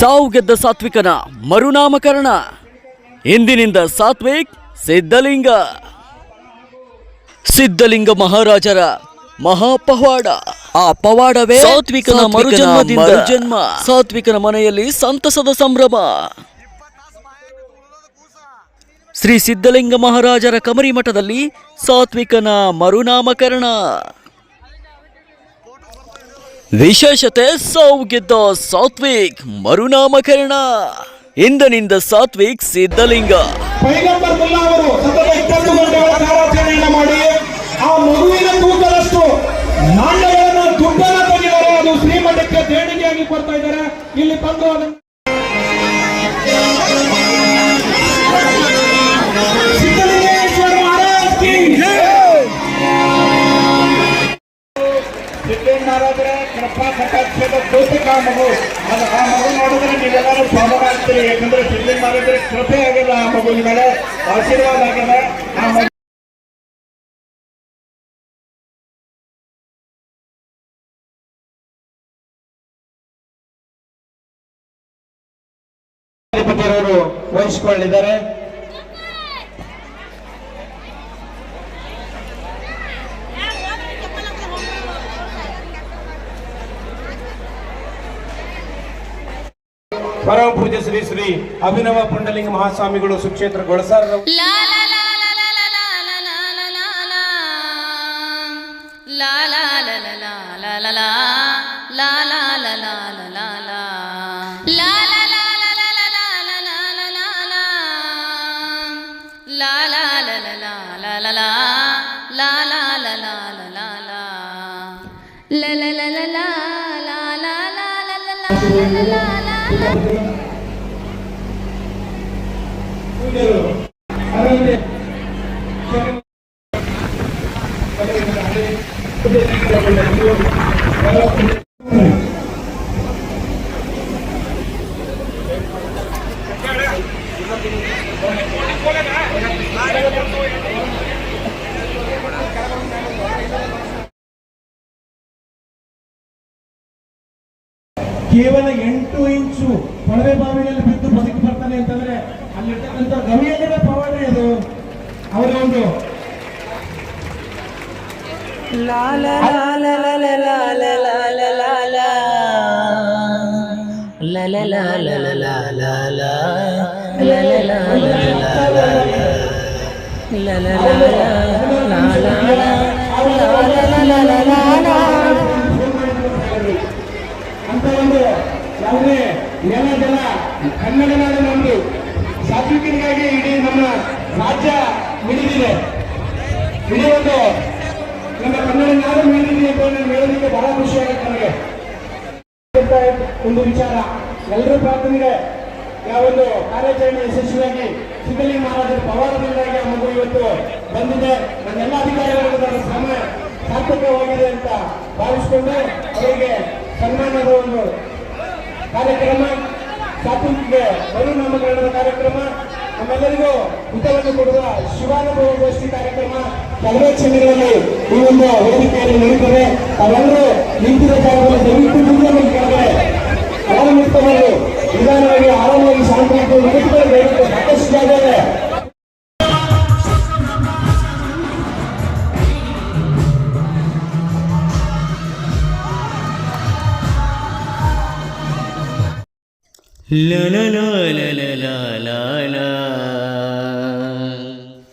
ಸಾವು ಗೆದ್ದ ಸಾತ್ವಿಕನ ಮರುನಾಮಕರಣ. ಇಂದಿನಿಂದ ಸಾತ್ವಿಕ್ ಸಿದ್ಧಲಿಂಗ. ಸಿದ್ಧಲಿಂಗ ಮಹಾರಾಜರ ಮಹಾಪವಾಡ. ಆ ಪವಾಡವೇ ಸಾತ್ವಿಕನ ಮರುಜನ್ಮದಿಂದ. ಮರುಜನ್ಮ. ಸಾತ್ವಿಕನ ಮನೆಯಲ್ಲಿ ಸಂತಸದ ಸಂಭ್ರಮ. ಶ್ರೀ ಸಿದ್ಧಲಿಂಗ ಮಹಾರಾಜರ ಕಮರಿ ಮಠದಲ್ಲಿ ಸಾತ್ವಿಕನ ಮರುನಾಮಕರಣ. ವಿಶೇಷತೆ ಸೋವು ಗೆದ್ದ ಸಾತ್ವಿಕ್ ಮರುನಾಮಕರಣ. ಇಂದನಿಂದ ಸಾತ್ವಿಕ್ ಸಿದ್ಧಲಿಂಗ. ಮಾಡಿ ಆ ಇಲ್ಲಿ ತಂದು ಮಗು ಅದು ಆ ಮಗು ಯಾಕಂದ್ರೆ ಮಾಡಿದ್ರೆ ಕೃಪೆ ಆಗಿಲ್ಲ ಆ ಮಗುವಿನ ಮೇಲೆ. ಆಶೀರ್ವಾದ ಆಗಿದೆ. ಆ ಮಗು ವಹಿಸಿಕೊಳ್ಳಿದ್ದಾರೆ ಪರಮ ಪೂಜೆ ಶ್ರೀ ಶ್ರೀ ಅಭಿನವ ಪುಂಡಲಿಂಗ ಮಹಾಸ್ವಾಮಿಗಳು ಸುಕ್ಷೇತ್ರ ಗೊಳಸಾರ ಕೇವಲ ಎಂಟು ಇಂಚು ಕೊಳವೆ ಬಾವಿಯಲ್ಲಿ ಬಿದ್ದು ಬದುಕಿ ಬರ್ತಾನೆ ಅಂತಂದ್ರೆ ಅಲ್ಲಿರ್ತಕ್ಕಂಥ ಗವಿಯಲ್ಲಿನ ಪವಾಡ ಅದು ಅವರ ಒಂದು ಅಂತ ಕನ್ನಡ ನಾನು ನಮ್ದು. ಸಾತ್ವಿಕರಿಗಾಗಿ ಇಡೀ ನಮ್ಮ ರಾಜ್ಯ ಮಿಡಿದಿದೆ. ಇಡೀ ಒಂದು ನಮ್ಮ ಕನ್ನಡ ನಾಡು ಮಿಡಿದಿದೆ ಅಂತ ನಾನು ಹೇಳೋದಕ್ಕೆ ಬಹಳ ಖುಷಿಯಾಗುತ್ತೆ ನನಗೆ ಒಂದು ವಿಚಾರ. ಎಲ್ಲರೂ ಪ್ರಾರ್ಥನೆಗೆ ಯಾವೊಂದು ಕಾರ್ಯಾಚರಣೆ ಯಶಸ್ವಿಯಾಗಿ ಸಿದ್ದಲಿಂಗ ಮಹಾರಾಜರ ಪವಾಡದಿಂದಾಗಿ ಆ ಮಗು ಇವತ್ತು ಬಂದಿದೆ. ನನ್ನೆಲ್ಲ ಅಧಿಕಾರಿಗಳು ಶ್ರಮ ಸಾರ್ಥಕವಾಗಿದೆ ಅಂತ ಭಾವಿಸಿಕೊಂಡು ಅವರಿಗೆ ಸನ್ಮಾನದ ಒಂದು ಕಾರ್ಯಕ್ರಮ ಸ್ವಾತಂತ್ರ್ಯಕ್ಕೆ ಮರುನಾಮಕರಣದ ಕಾರ್ಯಕ್ರಮ. ನಮ್ಮೆಲ್ಲರಿಗೂ ಹಿತವನ್ನು ಕೊಡುವ ಶಿವಾನುಭವ ಗೋಷ್ಠಿ ಕಾರ್ಯಕ್ರಮ ಕೆಲವೇ ಕ್ಷಣಗಳಲ್ಲಿ ಈ ಒಂದು ವೇದಿಕೆಯಲ್ಲಿ ನಡೀತದೆ ತಾವೆಲ್ಲರೂ ನಿಂತಿರೋ ಜಾಗದಲ್ಲಿ ದಯವಿಟ್ಟು ಮುಂದೆ ಕೆಳಗಡೆ ಪ್ರಾರಂಭಿಸ್ತವರು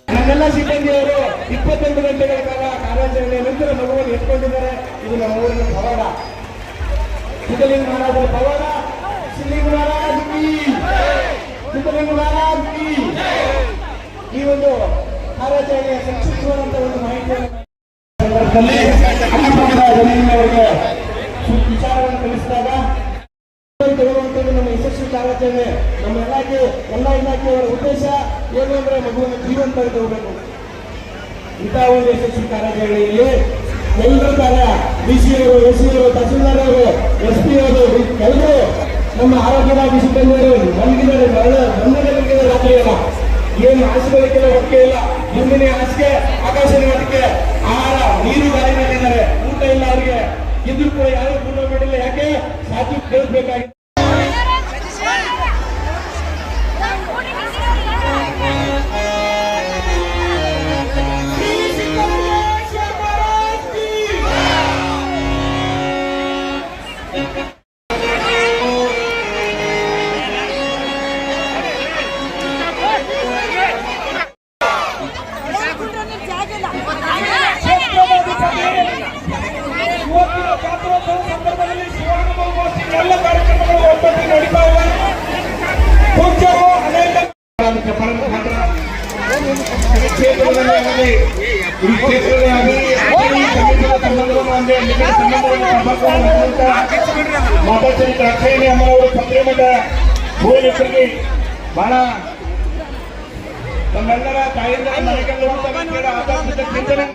ನನ್ನೆಲ್ಲ ಸಿಬ್ಬಂದಿಯವರು ಇಪ್ಪತ್ತೆಂಟು ಗಂಟೆಗಳ ಕಾಲ ಕಾರ್ಯಾಚರಣೆ ನಂತರ ಮಗುವನ್ನು ಎತ್ಕೊಂಡಿದ್ದಾರೆ. ಇದು ನಮ್ಮ ಊರಿನ ಪವಾಡ. ಸಿದ್ದಲಿಂಗ ಮಹಾರಾಜರ ಪವಾಡ. ಸಿದ್ದಲಿಂಗ ಮಹಾರಾಜ್ ಸಿದ್ದಲಿಂಗ ಮಹಾರಾಜ್ ಈ ಒಂದು ಕಾರ್ಯಾಚರಣೆಯ ಸಂಕ್ಷಿಪ್ತವಾದಂತಹ ಒಂದು ಮಾಹಿತಿಯನ್ನು ಕಾರ್ಯಾಚರಣೆ ನಮ್ಮ ಇಲಾಖೆ, ಎಲ್ಲ ಇಲಾಖೆಯವರ ಉದ್ದೇಶ ಏನು ಅಂದ್ರೆ ಮಗುವನ್ನು ಜೀವಂತ ತಗೋಬೇಕು ಇಂತಹ ಒಂದು ಯಶಸ್ವಿ ಕಾರ್ಯಾಚರಣೆಯಲ್ಲಿ ಎಲ್ಲರೂ ತರ ಡಿ ಸಿ ಅವರು ಎಸ್ ಸಿ ಅವರು ತಹಸೀಲ್ದಾರ್ ಅವರು ಎಸ್ ಪಿ ಅವರು ಎಲ್ಲರೂ ನಮ್ಮ ಆರೋಗ್ಯದ ಸಿಬ್ಬಂದಿಯವರು ಬಂದಿದ್ದಾರೆ. ಮರಳ ಬಂಧನಗಳಿಗೆ ರಾತ್ರಿ ಇಲ್ಲ ಏನು ಹಾಸಿಗಳಿಗೆಲ್ಲ ಹೊಕ್ಕೆ ಇಲ್ಲ. ಮುಂದಿನ ಹಾಸಿಗೆ ಆಕಾಶ ನಿವಾರಕ್ಕೆ ಆಹಾರ, ನೀರು ಗಾಳಿನಲ್ಲಿದ್ದಾರೆ. ಊಟ ಇಲ್ಲ ಅವರಿಗೆ. ಇದ್ರು ಕೂಡ ಯಾರು ಪೂರ್ಣ ಮಾಡಿಲ್ಲ. ಯಾಕೆ? ಸಾಕಿ ಕೇಳಿಸ್ಬೇಕಾಗಿದೆ ಭುವನೇಶ್ವರಿಗೆ ಬಹಳ ನಮ್ಮೆಲ್ಲರ ತಾಯಿಯಿಂದ ಮನೆಗಳು ಆಧ್ಯಾತ್ಮಿಕ ಚಿಂತನೆ.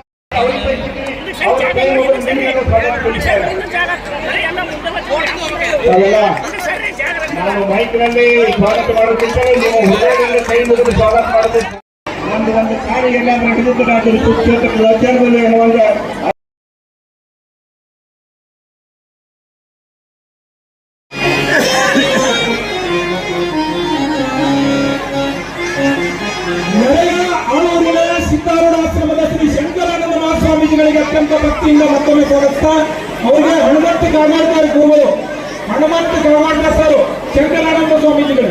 ನಾನು ಮೈಕ್ನಲ್ಲಿ ಸ್ವಾಗತ ಮಾಡುತ್ತಿದ್ದೇನೆ. ನೀವು ಹೃದಯದಲ್ಲಿ ಕೈ ಮುಗಿದು ಸ್ವಾಗತ ಮಾಡುತ್ತಿದ್ದೇನೆ. ಒಂದು ಒಂದು ಕಾರ್ಯ ಎಲ್ಲಾದ್ರೂ ನಡೆದಿದ್ದಾದರೂ ಸುಕ್ಷೇತ್ರ ವ್ಯತ್ಯಾಸದಲ್ಲಿ ಹೇಳುವಾಗ ಅತ್ಯಂತ ಭಕ್ತಿಯಿಂದ ಮತ್ತೊಮ್ಮೆ ಸ್ವಾಗತಿಸ್ತಾ ಅವರಿಗೆ ಹನುಮಂತ ಕಾಮಾಡ್ಕರ್ ಗುರುಗಳು ಹನುಮಂತ ಕಾಮಾಡ್ಕರ್ ಸರ್ ಶಂಕರಾನಂದ ಸ್ವಾಮೀಜಿಗಳು.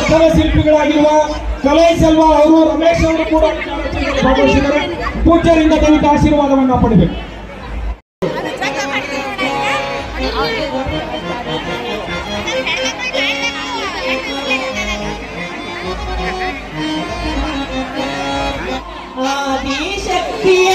ಇತರ ಶಿಲ್ಪಿಗಳಾಗಿರುವ ಕಲೆ ಸೆಲ್ವ ಅವರು ರಮೇಶ್ ಅವರು ಕೂಡ ಭಾಗವಹಿಸಿದ್ದಾರೆ ಪೂಜ್ಯರಿಂದ ದಯವಿಟ್ಟು ಆಶೀರ್ವಾದವನ್ನು ಪಡೆಯಬೇಕು ಆದಿಶಕ್ತಿಯ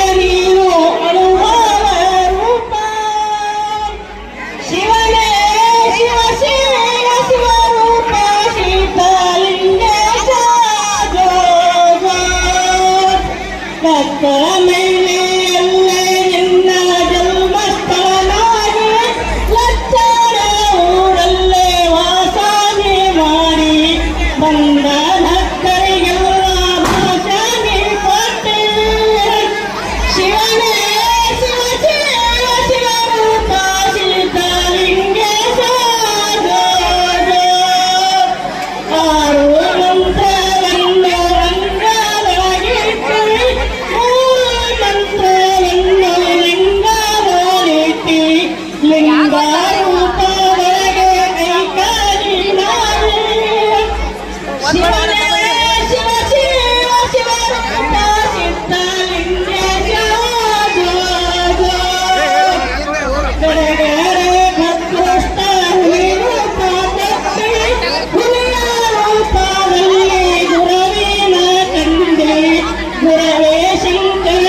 Una vez